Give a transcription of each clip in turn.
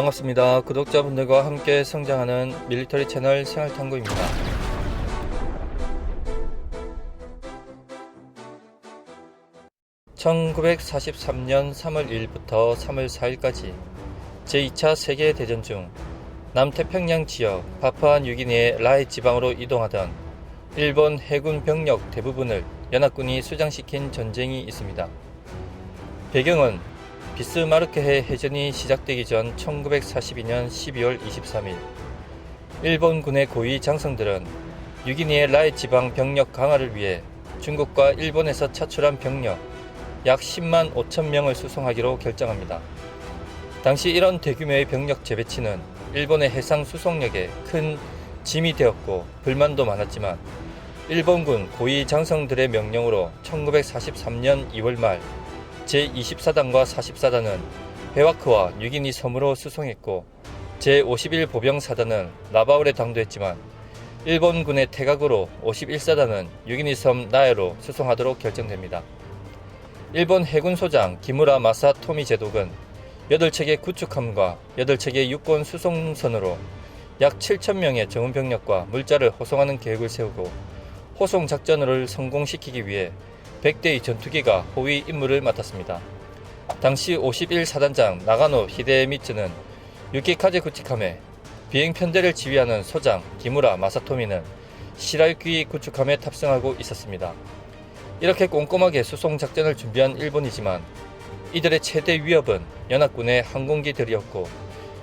반갑습니다. 구독자분들과 함께 성장하는 밀리터리 채널 생활탐구입니다. (1943년 3월 1일부터 3월 4일까지) 제2차 세계대전 중 남태평양 지역 파푸아 뉴기니의 라해 지방으로 이동하던 일본 해군 병력 대부분을 연합군이 수장시킨 전쟁이 있습니다. 배경은 비스마르크해 해전이 시작되기 전 1942년 12월 23일 일본군의 고위 장성들은 유기니의 라해 지방 병력 강화를 위해 중국과 일본에서 차출한 병력 약 10만 5천 명을 수송하기로 결정합니다. 당시 이런 대규모의 병력 재배치는 일본의 해상 수송력에 큰 짐이 되었고 불만도 많았지만 일본군 고위 장성들의 명령으로 1943년 2월 말 제24단과 44단은 베와크와 뉴기니 섬으로 수송했고 제51 보병사단은 라바울에 당도했지만 일본군의 태각으로 51사단은 뉴기니 섬 나에로 수송하도록 결정됩니다. 일본 해군 소장 기무라 마사토미 제독은 8척의 구축함과 8척의 육군 수송선으로 약 7천명의 정은 병력과 물자를 호송하는 계획을 세우고 호송 작전을 성공시키기 위해 100대의 전투기가 호위 임무를 맡았습니다. 당시 51사단장 나가노 히데미츠는 유키카제 구축함에 비행 편대를 지휘하는 소장 기무라 마사토미는 시라유키 구축함에 탑승하고 있었습니다. 이렇게 꼼꼼하게 수송 작전을 준비한 일본이지만 이들의 최대 위협은 연합군의 항공기들이었고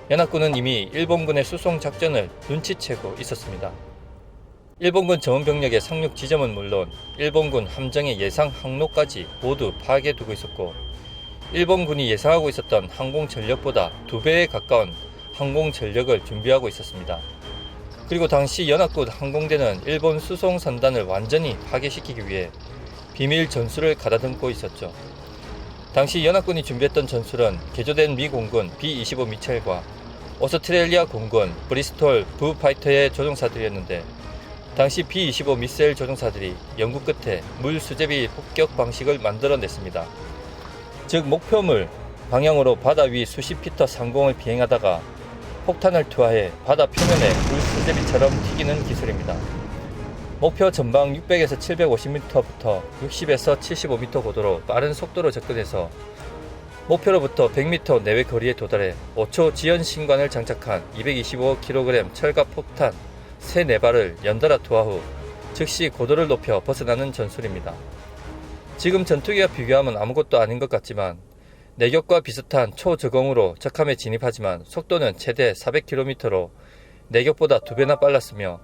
연합군은 이미 일본군의 수송 작전을 눈치채고 있었습니다. 일본군 정원병력의 상륙 지점은 물론 일본군 함정의 예상 항로까지 모두 파괴되고 있었고 일본군이 예상하고 있었던 항공 전력보다 두 배에 가까운 항공 전력을 준비하고 있었습니다. 그리고 당시 연합군 항공대는 일본 수송 선단을 완전히 파괴시키기 위해 비밀 전술을 가다듬고 있었죠. 당시 연합군이 준비했던 전술은 개조된 미 공군 B-25 미첼과 오스트레일리아 공군 브리스톨 부파이터의 조종사들이었는데 당시 B-25 미셀 조종사들이 연구 끝에 물 수제비 폭격 방식을 만들어냈습니다. 즉 목표물 방향으로 바다 위 수십 피터 상공을 비행하다가 폭탄을 투하해 바다 표면에 물 수제비처럼 튀기는 기술입니다. 목표 전방 600에서 750m부터 60에서 75m 고도로 빠른 속도로 접근해서 목표로부터 100m 내외 거리에 도달해 5초 지연 신관을 장착한 225kg 철갑 폭탄 3, 4발을 연달아 투하 후 즉시 고도를 높여 벗어나는 전술입니다. 지금 전투기와 비교하면 아무것도 아닌 것 같지만 내격과 비슷한 초저공으로 적함에 진입하지만 속도는 최대 400km로 내격보다 두 배나 빨랐으며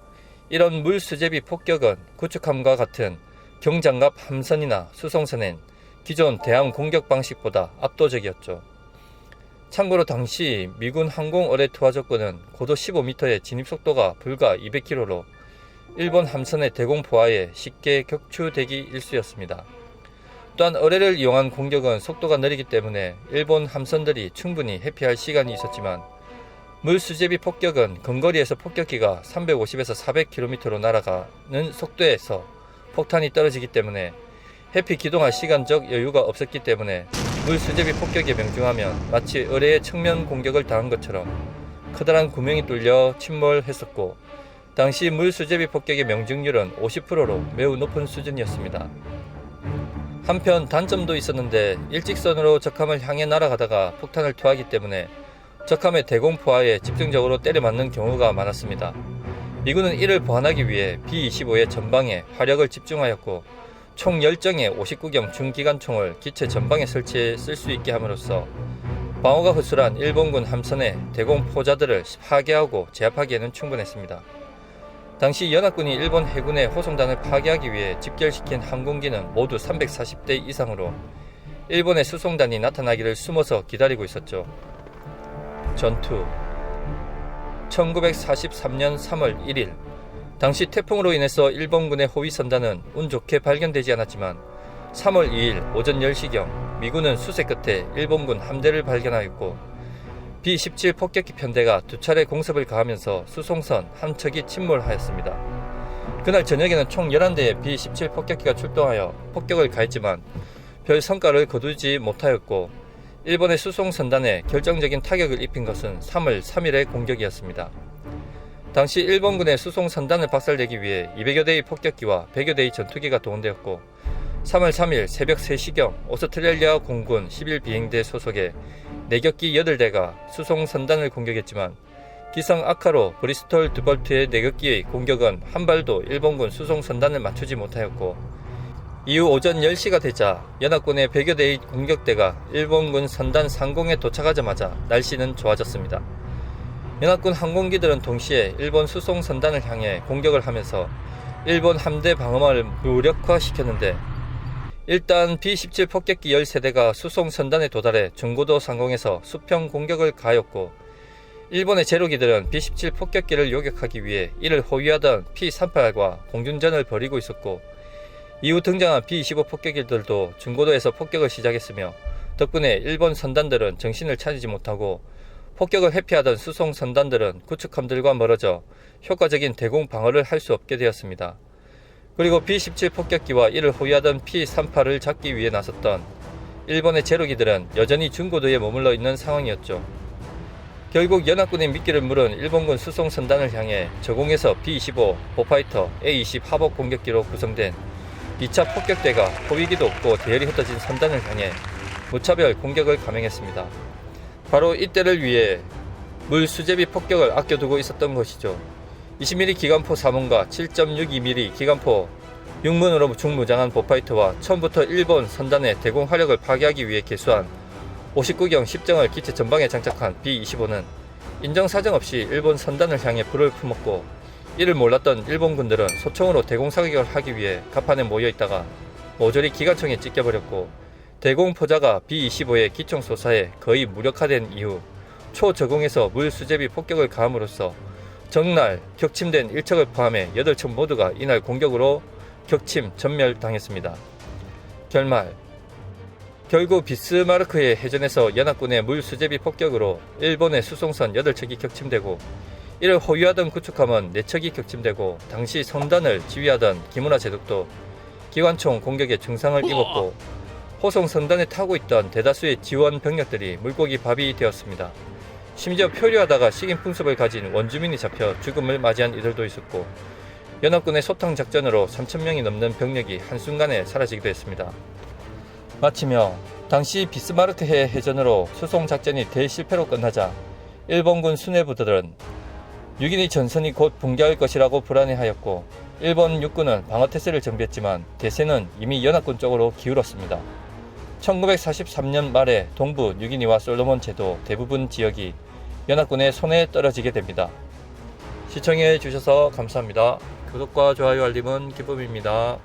이런 물 수제비 폭격은 구축함과 같은 경장갑 함선이나 수송선엔 기존 대함 공격 방식보다 압도적이었죠. 참고로 당시 미군 항공 어뢰 투하 조건은 고도 15m의 진입 속도가 불과 200km로 일본 함선의 대공 포화에 쉽게 격추되기 일쑤였습니다. 또한 어뢰를 이용한 공격은 속도가 느리기 때문에 일본 함선들이 충분히 회피할 시간이 있었지만 물수제비 폭격은 근거리에서 폭격기가 350에서 400km로 날아가는 속도에서 폭탄이 떨어지기 때문에 해피 기동할 시간적 여유가 없었기 때문에 물수제비 폭격에 명중하면 마치 의뢰의 측면 공격을 당한 것처럼 커다란 구멍이 뚫려 침몰했었고 당시 물수제비 폭격의 명중률은 50%로 매우 높은 수준이었습니다. 한편 단점도 있었는데 일직선으로 적함을 향해 날아가다가 폭탄을 투하하기 때문에 적함의 대공포화에 집중적으로 때려맞는 경우가 많았습니다. 미군은 이를 보완하기 위해 B-25의 전방에 화력을 집중하였고 총 10정의 59경 중기관총을 기체 전방에 설치해 쓸 수 있게 함으로써 방어가 허술한 일본군 함선의 대공포자들을 파괴하고 제압하기에는 충분했습니다. 당시 연합군이 일본 해군의 호송단을 파괴하기 위해 집결시킨 항공기는 모두 340대 이상으로 일본의 수송단이 나타나기를 숨어서 기다리고 있었죠. 전투 1943년 3월 1일 당시 태풍으로 인해서 일본군의 호위 선단은 운 좋게 발견되지 않았지만 3월 2일 오전 10시경 미군은 수색 끝에 일본군 함대를 발견하였고 B-17 폭격기 편대가 두 차례 공습을 가하면서 수송선 한 척이 침몰하였습니다. 그날 저녁에는 총 11대의 B-17 폭격기가 출동하여 폭격을 가했지만 별 성과를 거두지 못하였고 일본의 수송 선단에 결정적인 타격을 입힌 것은 3월 3일의 공격이었습니다. 당시 일본군의 수송 선단을 박살내기 위해 200여 대의 폭격기와 100여 대의 전투기가 동원되었고 3월 3일 새벽 3시경 오스트레일리아 공군 11비행대 소속의 내격기 8대가 수송 선단을 공격했지만 기성 아카로 브리스톨 드벌트의 내격기의 공격은 한 발도 일본군 수송 선단을 맞추지 못하였고 이후 오전 10시가 되자 연합군의 100여 대의 공격대가 일본군 선단 상공에 도착하자마자 날씨는 좋아졌습니다. 연합군 항공기들은 동시에 일본 수송 선단을 향해 공격을 하면서 일본 함대 방어망을 무력화시켰는데 일단 B-17 폭격기 13대가 수송 선단에 도달해 중고도 상공에서 수평 공격을 가하였고 일본의 제로기들은 B-17 폭격기를 요격하기 위해 이를 호위하던 P-38과 공중전을 벌이고 있었고 이후 등장한 B-25 폭격기들도 중고도에서 폭격을 시작했으며 덕분에 일본 선단들은 정신을 차리지 못하고 폭격을 회피하던 수송 선단들은 구축함들과 멀어져 효과적인 대공 방어를 할 수 없게 되었습니다. 그리고 B-17 폭격기와 이를 호위하던 P-38을 잡기 위해 나섰던 일본의 제로기들은 여전히 중고도에 머물러 있는 상황이었죠. 결국 연합군의 미끼를 물은 일본군 수송 선단을 향해 저공에서 B-25, 보파이터, A-20 하복 공격기로 구성된 2차 폭격대가 호위기도 없고 대열이 흩어진 선단을 향해 무차별 공격을 감행했습니다. 바로 이때를 위해 물 수제비 폭격을 아껴두고 있었던 것이죠. 20mm 기관포 3문과 7.62mm 기관포 6문으로 중무장한 보파이터와 처음부터 일본 선단의 대공 화력을 파괴하기 위해 개수한 59경 10정을 기체 전방에 장착한 B-25는 인정사정 없이 일본 선단을 향해 불을 품었고 이를 몰랐던 일본군들은 소총으로 대공 사격을 하기 위해 갑판에 모여 있다가 모조리 기관총에 찢겨버렸고 대공 포자가 B-25의 기총 소사에 거의 무력화된 이후 초저공에서 물 수제비 폭격을 가함으로써 정날 격침된 1척을 포함해 8척 모두가 이날 공격으로 격침 전멸당했습니다. 결말 결국 비스마르크의 해전에서 연합군의 물 수제비 폭격으로 일본의 수송선 8척이 격침되고 이를 호위하던 구축함은 4척이 격침되고 당시 선단을 지휘하던 기무라 제독도 기관총 공격에 중상을 입었고 호송 선단에 타고 있던 대다수의 지원 병력들이 물고기 밥이 되었습니다. 심지어 표류하다가 식인 풍습을 가진 원주민이 잡혀 죽음을 맞이한 이들도 있었고 연합군의 소탕 작전으로 3천명이 넘는 병력이 한순간에 사라지기도 했습니다. 마치며 당시 비스마르크해 해전으로 수송 작전이 대실패로 끝나자 일본군 수뇌부들은 6인의 전선이 곧 붕괴할 것이라고 불안해하였고 일본 육군은 방어태세를 정비했지만 대세는 이미 연합군 쪽으로 기울었습니다. 1943년 말에 동부 뉴기니와 솔로몬 제도 대부분 지역이 연합군의 손에 떨어지게 됩니다. 시청해 주셔서 감사합니다. 구독과 좋아요 알림은 기쁨입니다.